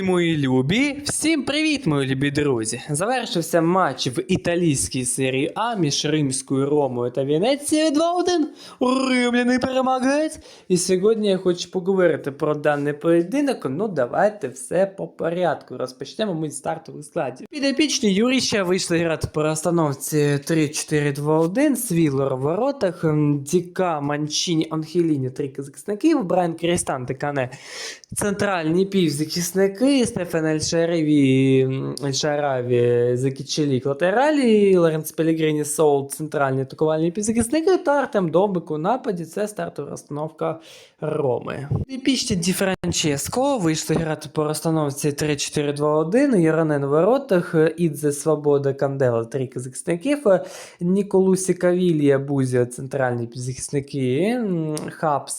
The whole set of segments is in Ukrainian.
Мої любі, всім привіт, мої любі друзі! Завершився матч в італійській серії А між Римською Ромою та Венецією 2-1. Римляни перемагають. І сьогодні я хочу поговорити про даний поєдинок. Ну, давайте все по порядку. Розпочнемо ми з стартових складів. Підопічні Юріща вийшли грати по розстановці 3-4-2-1, Свілор в воротах, Діка, Манчіні, Анхеліні, три захисників, Брайан Крістан, Кане центральні півзахисники, Стефан Ельшараві, Ельшараві, Закічелік латералі, Лоренц Пелігрині Соул, центральні атакувальні півзахисники та Артем Довбик у нападі. Це стартова розстановка Роми. Епічні Ді Франческо вийшли грати по розстановці 3-4-2-1, Яранен в воротах, Ідзе Свобода Кандела, три захисників, Ніколусі Кавілія Бузія, центральні півзахисники,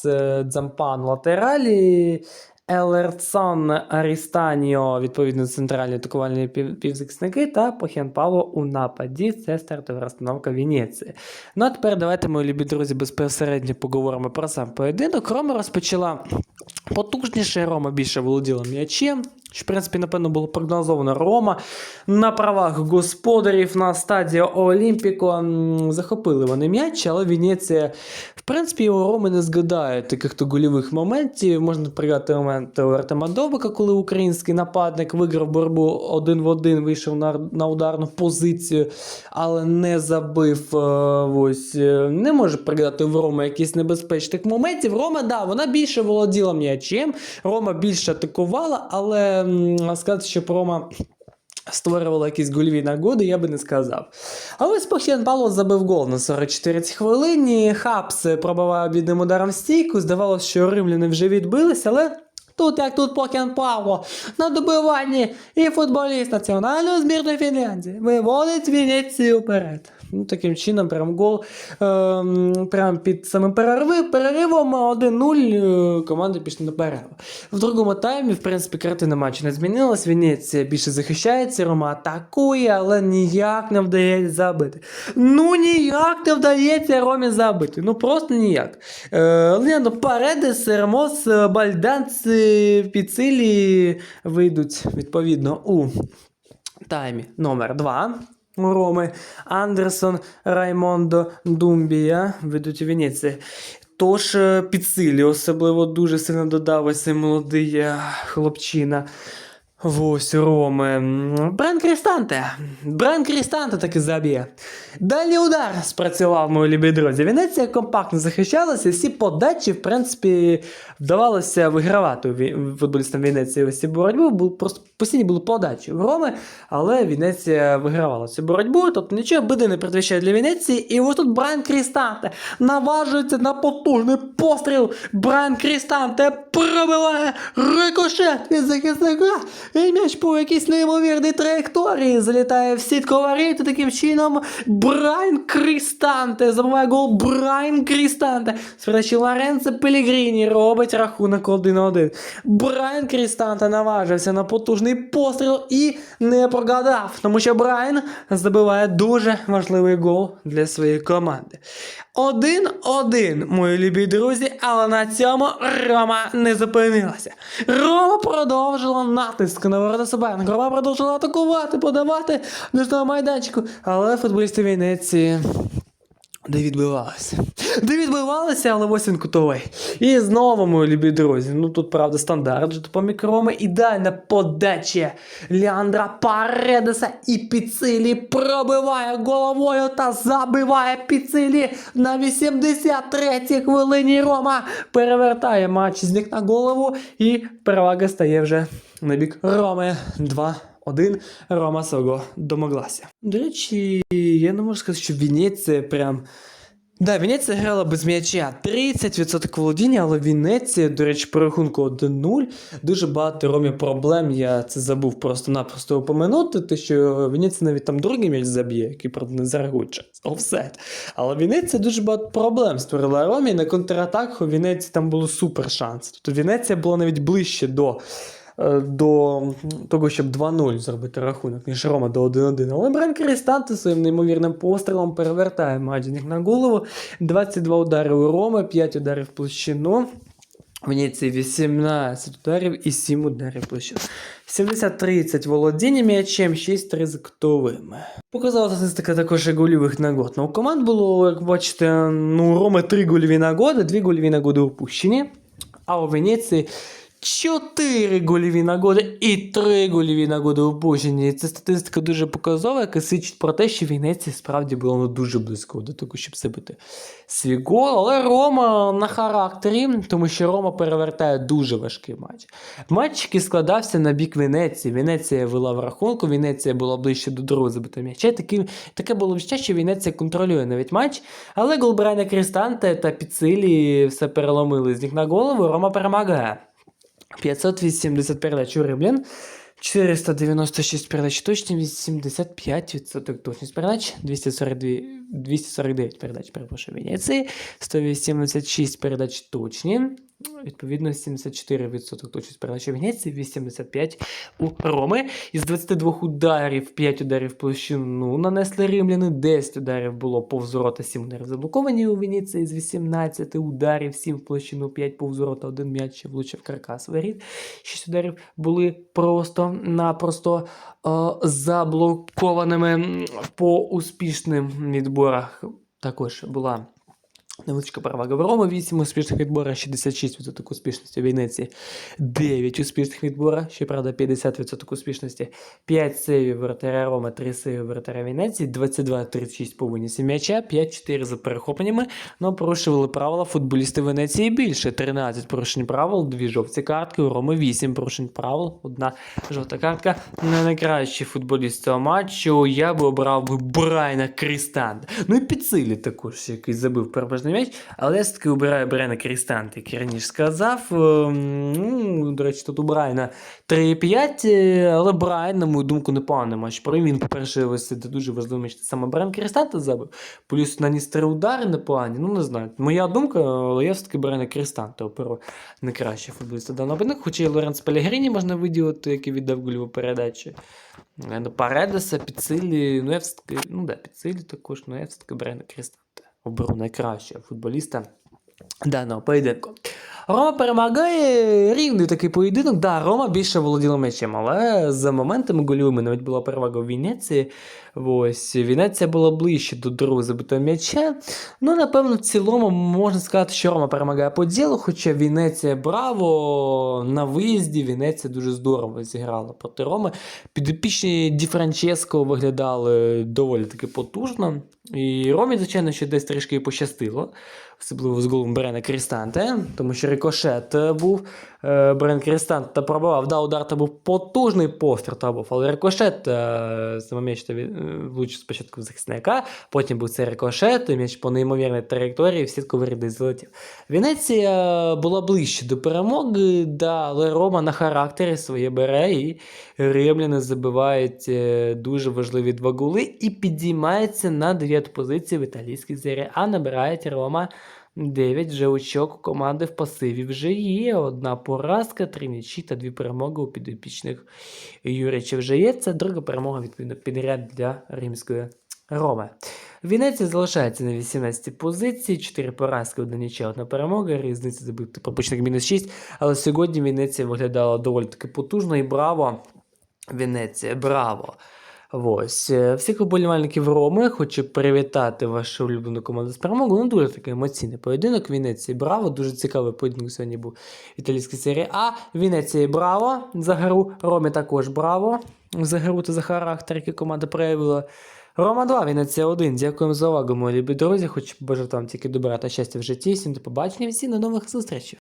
е, Дзампан латералі, Елерцон Арістаніо, відповідно, центральні атакувальні пів- півзахисники, та Похен Павло у нападі. Це стартова розстановка Венеції. Ну а тепер давайте, мої любі друзі, безпосередньо поговоримо про сам поєдинок. Рома розпочала потужніше, Рома більше володіла м'ячем. Що, в принципі, напевно, було прогнозовано Рома на правах господарів на стадії Олімпіко. Захопили вони м'яч, але Венеція, принципі, у Роми не згадає таких то гольових моментів. Можна пригадати момент у Артема Довбика, коли український нападник виграв боротьбу один в один, вийшов на, на ударну позицію, але не забив. е, Ось е, не може пригадати в Рома якісь небезпечних моментів. Рома, да, вона більше володіла м'ячем, Рома більше атакувала, але сказати, що Рома. Створювала якісь гульві нагоди, я би не сказав. А ось Похіан Павло забив гол на 44-й хвилині. Хапс пробував бідним ударом стійку. Здавалося, що римляни вже відбились, але тут як тут Похіан Павло на добиванні і футболіст національної збірної Фінляндії виводить Венецію вперед. Ну, таким чином, прям гол ем, прям під самим перерви, переривом 1-0 е, команди пішли на перерву. В другому таймі, в принципі, картина матчу не змінилась. Венеція більше захищається, Рома атакує, але ніяк не вдається забити. Ну ніяк не вдається Ромі забити. Ну просто ніяк. Е, Леонардо Паредес, Ремос, Бальданці, Піцилі вийдуть відповідно у таймі номер 2 у Роми. Андерсон, Раймондо, Думбія вийдуть у Венеції. Тож підсилі, Піцилі особливо дуже сильно додав ось цей молодий е, хлопчина. Ось Роми. М, Бран Крістанте. Бран Крістанте таки заб'є. Далі удар спрацював, мої любі друзі. Венеція компактно захищалася, всі подачі, в принципі, вдавалося вигравати футболістам Венеції ось цю боротьбу. Був просто постійні були подачі в Роми, але Венеція вигравала цю боротьбу. Тобто нічого биди не передвищає для Венеції. І ось тут Брайан Крістанте наважується на потужний постріл. Брайан Крістанте пробиває рикошет від захисника. І м'яч по якійсь неймовірній траєкторії залітає в сітку воріт. І таким чином Брайан Крістанте забиває гол Брайан Крістанте. З передачі Лоренцо Пелігріні робить рахунок 1-1. Брайан Крістанте наважився на потужний постріл і не прогадав, тому що Брайан забиває дуже важливий гол для своєї команди. 1-1, мої любі друзі, але на цьому Рома не зупинилася. Рома продовжила натиск на ворота суперника. Рома продовжила атакувати, подавати до майданчику. Але футболісти Венеції де відбивалися. Де відбивалися, але ось він кутовий. І знову, мої любі друзі. Ну тут, правда, стандарт вже по мікроми. Ідеальна подача Леандра Паредеса і Піцилі пробиває головою та забиває Піцилі на 83-й хвилині. Рома перевертає матч з ніг на голову, і перевага стає вже на бік Роми 2 один Рома свого домоглася. До речі, я не можу сказати, що Венеція прям. Да, Венеція грала без м'яча 30% володіння, але Венеція, до речі, по рахунку 1-0. Дуже багато Ромі проблем. Я це забув просто-напросто упомянути, те, що Венеція навіть там другий м'яч заб'є, який правда не зарахується. Офсет. Але Венеція дуже багато проблем створила Ромі. На контратаках у Венеції там було супер шанс. Тобто Венеція була навіть ближче до до того, щоб 2-0 зробити рахунок, ніж Рома до 1-1. Але Бран Крістанте своїм неймовірним пострілом перевертає матч на голову. 22 удари у Роми, 5 ударів в площину. Венеції 18 ударів і 7 ударів площин. 70-30 володіння м'ячем, 6 ризиктовими. Показала статистика також і гольових нагод. Ну, команд було, як бачите, ну, у Роми 3 гольові нагоди, 2 гольові нагоди упущені. А у Венеції 4 гольові нагоди і 3 гольові нагоди упущені. І Ця статистика дуже показова, яка свідчить про те, що Венеція справді була ну, дуже близько до того, щоб забити свій гол. Але Рома на характері, тому що Рома перевертає дуже важкий матч. Матч, який складався на бік Венеції. Венеція вела в рахунку, Венеція була ближче до другого забитого м'яча. Таке, таке було відчуття, що Венеція контролює навіть матч. Але гол Брайана Крістанте та Піцилі все переломили з них на голову. Рома перемагає. 580 передач. У Римлян, 496 передач точність, 85% точність передач, 242, 249 передач, перепрошую, Венеції, 186 передач точні, відповідно 74% точність передач у Венеції, 85 у Роми. Із 22 ударів, 5 ударів площину нанесли римляни, 10 ударів було повз ворота, 7 ударів заблоковані у Венеції, з 18 ударів, 7 в площину, 5 повз ворота, 1 м'яч влучив каркас воріт. 6 ударів були просто-напросто е, заблокованими по успішним відборах. Також була невеличка перевага в Рома, 8 успішних відборах, 66% успішності у Венеції, 9 успішних відборах, щоправда, 50% успішності, 5 сейвів вратаря Рома, 3 сейви вратаря Венеції, 22-36 по винісі м'яча, 5-4 за перехопленнями, але порушували правила футболісти Венеції більше, 13 порушень правил, 2 жовті картки, у Роми 8 порушень правил, одна жовта картка. Не найкращий футболіст цього матчу, я би обрав Брайна Крістанта. Ну і Піцилі також, який забив переважний м'яч, але я все-таки обираю Брайна Крістанта, як я раніше сказав. Ем, Ну, до речі, тут у Брайна 3,5, е, але Брайан, на мою думку, непоганий матч. Провів він, по-перше, ось це дуже важливий матч. Саме Брайан Крістанта забив. Плюс наніс три удари непогані. Ну, не знаю. Моя думка, але я все-таки Брайна Крістанта оперу найкращий футболіст даного поєдинку. Хоча і Лоренц Пелегріні можна виділити, який віддав гольову передачу. Е, ну, Паредеса, Піцилі, ну я все-таки, ну да, Піцилі також, ну я все-таки Брайана Крістанта. Оберу найкращого футболіста даного поєдинку. Рома перемагає рівний такий поєдинок. Да, Рома більше володіла мечем, але за моментами гольовими навіть була перевага в Венеції. Ось Венеція була ближче до другого забитого м'яча. Ну, напевно, в цілому можна сказати, що Рома перемагає по ділу, хоча Венеція браво на виїзді. Венеція дуже здорово зіграла проти Роми. Підопічні Ді Франческо виглядали доволі таки потужно. І Ромі, звичайно, ще десь трішки пощастило, особливо з голом Брена Крістанте, тому що рикошет е, був. Е, Брен Крістант та пробивав. Да, удар то був потужний постріл, та був, але рикошет саме м'яч е, влучив спочатку в захисника, потім був цей рикошет, і м'яч по неймовірній траєкторії в сітку виріди залетів. Венеція була ближче до перемоги, але Рома на характері своє бере, і римляни забивають е, дуже важливі два голи і підіймається на дев'яту позицію в італійській серії, а набирають Рома 9 вже очок команди в пасиві вже є. Одна поразка, три нічі та дві перемоги у підопічних Юрича вже є. Це друга перемога відповідно підряд для римської Роми. Венеція залишається на 18 позиції, 4 поразки, одна нічия, одна перемога, різниця забити пропущених мінус 6. Але сьогодні Венеція виглядала доволі таки потужно і браво. Венеція, браво! Ось. Е, Всіх вболівальників Роми хочу привітати вашу улюблену команду з перемогою. Ну, дуже такий емоційний поєдинок. Венеції браво. Дуже цікавий поєдинок сьогодні був в італійській серії А. Венеції браво за гру. Ромі також браво за гру та за характер, який команда проявила. Рома 2, Венеція 1. Дякуємо за увагу, мої любі друзі. Хочу побажати вам тільки добра та щастя в житті. Всім до побачення, всім до нових зустрічей.